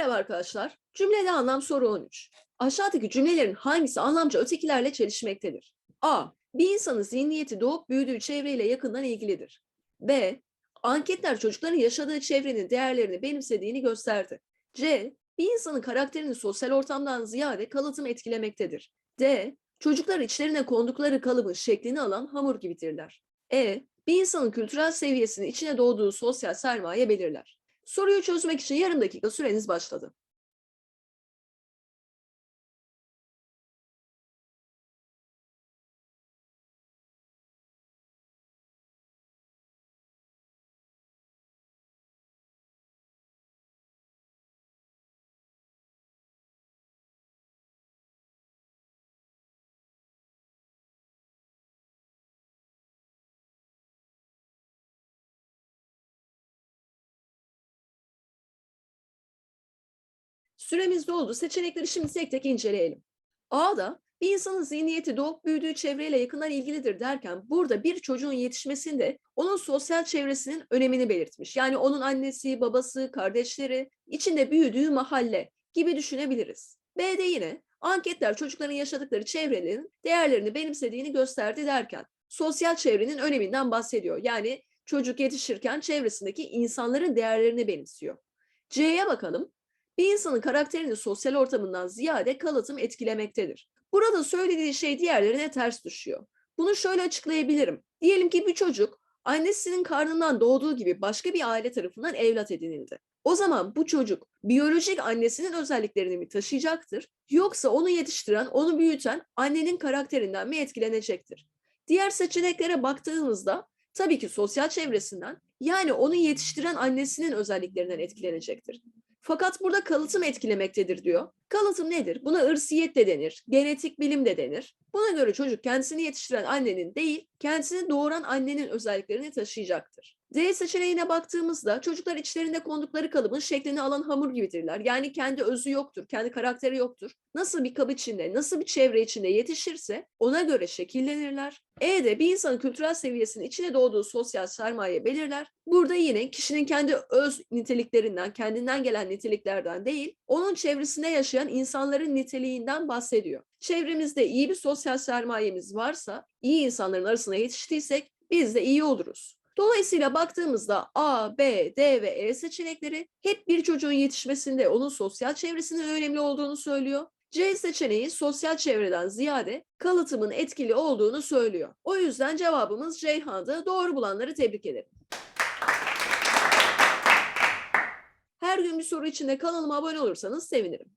Merhaba arkadaşlar. Cümlede anlam soru 13. Aşağıdaki cümlelerin hangisi anlamca ötekilerle çelişmektedir? A. Bir insanın zihniyeti doğup büyüdüğü çevreyle yakından ilgilidir. B. Anketler çocukların yaşadığı çevrenin değerlerini benimsediğini gösterdi. C. Bir insanın karakterini sosyal ortamdan ziyade kalıtım etkilemektedir. D. Çocuklar içlerine kondukları kalıbın şeklini alan hamur gibidirler. E. Bir insanın kültürel seviyesini içine doğduğu sosyal sermaye belirler. Soruyu çözmek için yarım dakika süreniz başladı. Süremiz doldu. Seçenekleri şimdi tek tek inceleyelim. A'da bir insanın zihniyeti doğup büyüdüğü çevreyle yakından ilgilidir derken burada bir çocuğun yetişmesinde onun sosyal çevresinin önemini belirtmiş. Yani onun annesi, babası, kardeşleri, içinde büyüdüğü mahalle gibi düşünebiliriz. B'de yine anketler çocukların yaşadıkları çevrelerin değerlerini benimsediğini gösterdi derken sosyal çevrenin öneminden bahsediyor. Yani çocuk yetişirken çevresindeki insanların değerlerini benimsiyor. C'ye bakalım bir insanın karakterini sosyal ortamından ziyade kalıtım etkilemektedir. Burada söylediği şey diğerlerine ters düşüyor. Bunu şöyle açıklayabilirim. Diyelim ki bir çocuk annesinin karnından doğduğu gibi başka bir aile tarafından evlat edinildi. O zaman bu çocuk biyolojik annesinin özelliklerini mi taşıyacaktır yoksa onu yetiştiren, onu büyüten annenin karakterinden mi etkilenecektir? Diğer seçeneklere baktığımızda tabii ki sosyal çevresinden yani onu yetiştiren annesinin özelliklerinden etkilenecektir. Fakat burada kalıtım etkilemektedir diyor. Kalıtım nedir? Buna ırsiyet de denir, genetik bilim de denir. Buna göre çocuk kendisini yetiştiren annenin değil, kendisini doğuran annenin özelliklerini taşıyacaktır. D seçeneğine baktığımızda çocuklar içlerinde kondukları kalıbın şeklini alan hamur gibidirler. Yani kendi özü yoktur, kendi karakteri yoktur. Nasıl bir kap içinde, nasıl bir çevre içinde yetişirse ona göre şekillenirler. E de bir insanın kültürel seviyesinin içine doğduğu sosyal sermaye belirler. Burada yine kişinin kendi öz niteliklerinden, kendinden gelen niteliklerden değil, onun çevresinde yaşayan insanların niteliğinden bahsediyor. Çevremizde iyi bir sosyal sermayemiz varsa, iyi insanların arasına yetiştiysek biz de iyi oluruz. Dolayısıyla baktığımızda A, B, D ve E seçenekleri hep bir çocuğun yetişmesinde onun sosyal çevresinin önemli olduğunu söylüyor. C seçeneği sosyal çevreden ziyade kalıtımın etkili olduğunu söylüyor. O yüzden cevabımız Ceyhan'dı. Doğru bulanları tebrik ederim. Her gün bir soru içinde kanalıma abone olursanız sevinirim.